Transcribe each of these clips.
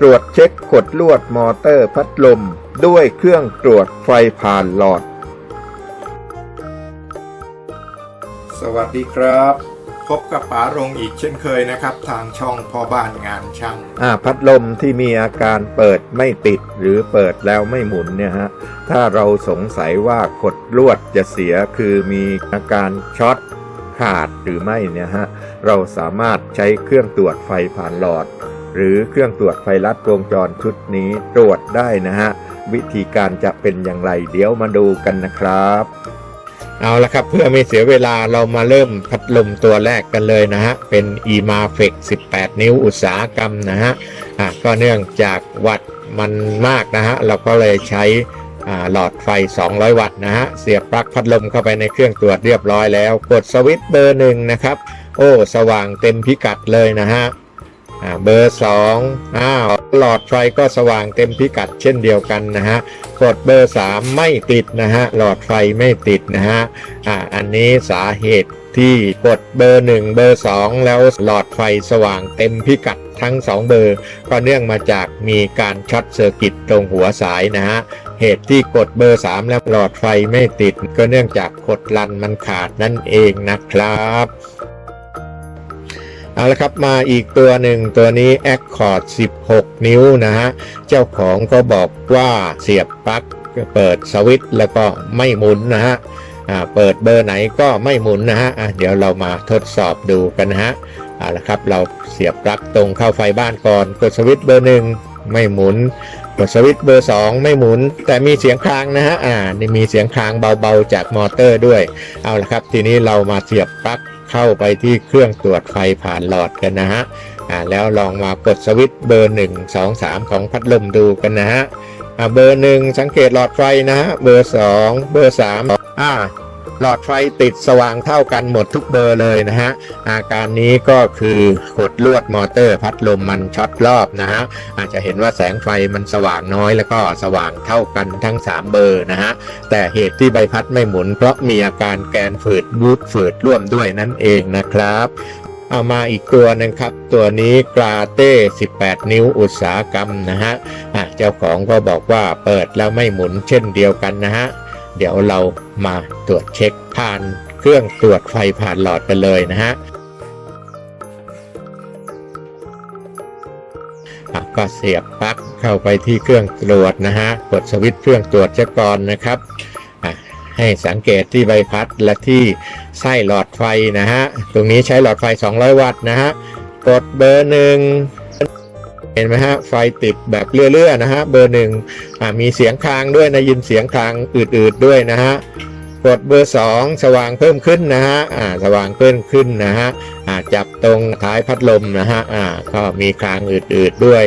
ตรวจเช็คกดลวดมอเตอร์พัดลม ด้วยเครื่องตรวจไฟผ่านหลอด สวัสดีครับ พบกับป๋ารงอีกเช่นเคยนะครับ ทางช่องพ่อบ้านงานช่างอ่าพัดลมที่มีอาการเปิดไม่ติดหรือเปิดแล้วไม่หมุนเนี่ยฮะถ้าเราสงสัยว่ากดลวดจะเสียคือมีอาการช็อตขาดหรือไม่เนี่ยฮะเราสามารถใช้เครื่องตรวจไฟผ่านหลอด หรือเครื่องตรวจไฟลัดวงจรชุดนี้ตรวจได้นะฮะ วิธีการจะเป็นอย่างไรเดี๋ยวมาดูกันนะครับ เอาละครับเพื่อไม่เสียเวลาเรามาเริ่มพัดลมตัวแรกกันเลยนะฮะ เป็น e m a f e c 18 นิ้วอุตสาหกรรมนะฮะอะก็เนื่องจากวัตต์มันมากนะฮะ เราก็เลยใช้หลอดไฟ 200 วัตต์นะฮะ เสียบปลั๊กพัดลมเข้าไปในเครื่องตรวจเรียบร้อยแล้ว กดสวิตช์เบอร์หนึ่งนะครับ โอ้ สว่างเต็มพิกัดเลยนะฮะ เบอร์สองอ้าวหลอดไฟก็สว่างเต็มพิกัดเช่นเดียวกันนะฮะ กดเบอร์สามไม่ติดนะฮะ หลอดไฟไม่ติดนะฮะ อ่า อันนี้สาเหตุที่กดเบอร์หนึ่งเบอร์สองแล้วหลอดไฟสว่างเต็มพิกัดทั้งสองเบอร์ ก็เนื่องมาจากมีการช็อตเซอร์กิตตรงหัวสายนะฮะเหตุที่กดเบอร์ 3 แล้วหลอดไฟไม่ติด ก็เนื่องจากกดลันมันขาดนั่นเองนะครับ เอาละครับมาอีกตัวหนึ่งตัวนี้ Accord 16 นิ้วนะฮะ เจ้าของก็บอกว่าเสียบปลั๊กเปิดสวิตช์แล้วก็ไม่หมุนนะฮะเปิดเบอร์ไหนก็ไม่หมุนนะฮะะเดี๋ยวเรามาทดสอบดูกันนะฮะเอาละครับเราเสียบปลั๊กตรงเข้าไฟบ้านก่อนกดสวิตช์เบอร์หนึ่ง ไม่หมุน กดสวิตช์เบอร์ 2 ไม่หมุน แต่มีเสียงคลางนะฮะ อ่า นี่มีเสียงคลางเบาๆจากมอเตอร์ด้วย เอาละครับ ทีนี้เรามาเสียบปลั๊กเข้าไปที่เครื่องตรวจไฟผ่านหลอดกันนะฮะ อ่า แล้วลองมากดสวิตช์เบอร์ 1 2 3 ของพัดลมดูกันนะฮะ อ่า เบอร์ 1 สังเกตหลอดไฟนะฮะ เบอร์ 2 เบอร์ 3 อ่า หลอดไฟติดสว่างเท่ากันหมดทุกเบอร์เลยนะฮะ อาการนี้ก็คือกดลวดมอเตอร์พัดลมมันช็อตรอบนะฮะ อาจจะเห็นว่าแสงไฟมันสว่างน้อยแล้วก็สว่างเท่ากันทั้ง 3 เบอร์นะฮะ แต่เหตุที่ใบพัดไม่หมุนเพราะมีอาการแกนฝืดบูทฝืดร่วมด้วยนั่นเองนะครับเอามาอีกตัวหนึงครับ ตัวนี้กราเต้ 18 นิ้วอุตสาหกรรมนะฮะะเจ้าของก็บอกว่าเปิดแล้วไม่หมุนเช่นเดียวกันนะฮะ เดี๋ยวเรามาตรวจเช็คผ่านเครื่องตรวจไฟผ่านหลอดกันเลยนะฮะอะก็เสียบปลั๊กเข้าไปที่เครื่องตรวจนะฮะ กดสวิตช์เครื่องตรวจเช็คก่อนนะครับอะให้สังเกตที่ใบพัดและที่ไส้หลอดไฟนะฮะ ตรงนี้ใช้หลอดไฟ 200 วัตต์นะฮะ กดเบอร์หนึ่ง เห็นไหมฮะไฟติดแบบเรื่อยๆนะฮะเบอร์หนึ่งมีเสียงคลางด้วยนะยินเสียงคลางอืดๆด้วยนะฮะกดเบอร์สองสว่างเพิ่มขึ้นนะฮะอ่าสว่างเพิ่มขึ้นนะฮะอ่าจับตรงท้ายพัดลมนะฮะอ่าก็มีคลางอืดๆด้วย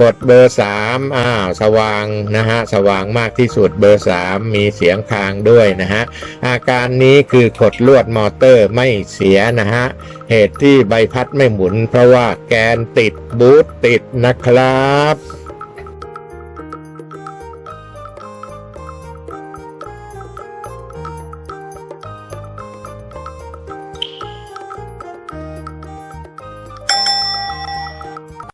กดเบอร์สามอ้าวสว่างนะฮะสว่างมากที่สุดเบอร์สามมีเสียงคลางด้วยนะฮะอาการนี้คือกดลวดมอเตอร์ไม่เสียนะฮะเหตุที่ใบพัดไม่หมุน เพราะว่าแกนติดบูทติดนะครับ